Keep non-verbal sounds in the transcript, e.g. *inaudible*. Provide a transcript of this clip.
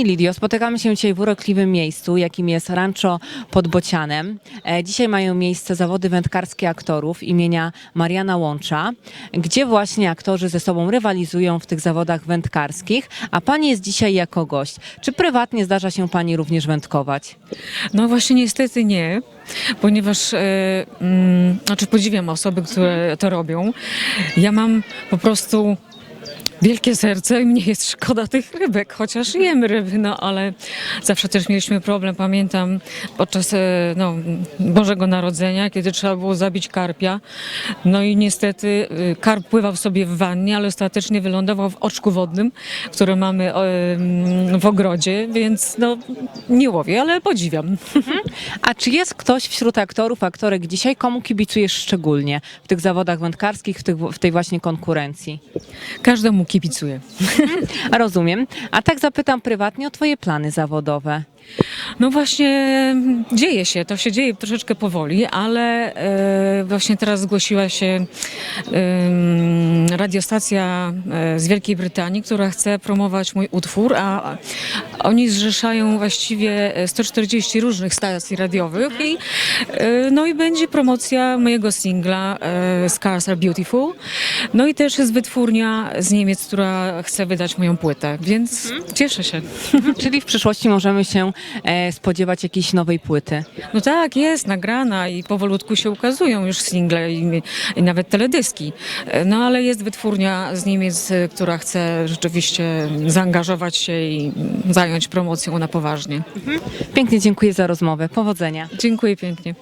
Pani Lidio, spotykamy się dzisiaj w urokliwym miejscu, jakim jest Rancho pod Bocianem. E, Dzisiaj mają miejsce zawody wędkarskie aktorów imienia Mariana Łącza, gdzie właśnie aktorzy ze sobą rywalizują w tych zawodach wędkarskich, a Pani jest dzisiaj jako gość. Czy prywatnie zdarza się Pani również wędkować? No właśnie niestety nie, ponieważ e, mm, znaczy podziwiam osoby, które to robią. Ja mam po prostu wielkie serce i mnie jest szkoda tych rybek, chociaż jem ryby, no ale zawsze też mieliśmy problem, pamiętam podczas e, no, Bożego Narodzenia, kiedy trzeba było zabić karpia. No i niestety e, karp pływał sobie w wannie, ale ostatecznie wylądował w oczku wodnym, które mamy e, mm, w ogrodzie, więc no nie łowię, ale podziwiam. A czy jest ktoś wśród aktorów, aktorek dzisiaj, komu kibicujesz szczególnie w tych zawodach wędkarskich, w, tych, w tej właśnie konkurencji? Każdemu kibicuję. *laughs* Rozumiem. A tak zapytam prywatnie o Twoje plany zawodowe. No właśnie dzieje się, to się dzieje troszeczkę powoli, ale e, właśnie teraz zgłosiła się radiostacja e, z Wielkiej Brytanii, która chce promować mój utwór, a oni zrzeszają właściwie e, 140 różnych stacji radiowych i e, no i będzie promocja mojego singla e, Scars Are Beautiful. No i też jest wytwórnia z Niemiec, która chce wydać moją płytę, więc cieszę się. Czyli w przyszłości możemy się e, spodziewać jakiejś nowej płyty. No tak, jest nagrana i powolutku się ukazują już single i, i nawet teledyski. E, No ale jest wytwórnia z Niemiec, e, która chce rzeczywiście zaangażować się i zająć promocją na poważnie. Pięknie dziękuję za rozmowę. Powodzenia. Dziękuję pięknie.